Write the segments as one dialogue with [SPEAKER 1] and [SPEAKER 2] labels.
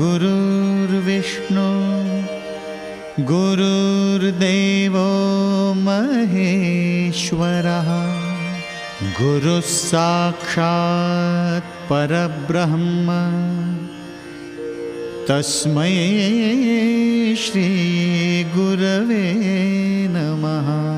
[SPEAKER 1] गुरुर्विष्णु गुरुर्देवो महेश्वरः गुरुः साक्षात् परब्रह्म। तस्मै श्रीगुरवे नमः।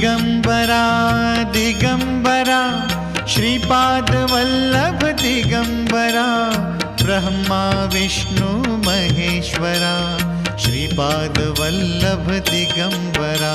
[SPEAKER 2] दिगम्बरा दिगम्बरा श्रीपादवल्लभ दिगम्बरा ब्रह्मा विष्णु महेश्वरा श्रीपादवल्लभ दिगम्बरा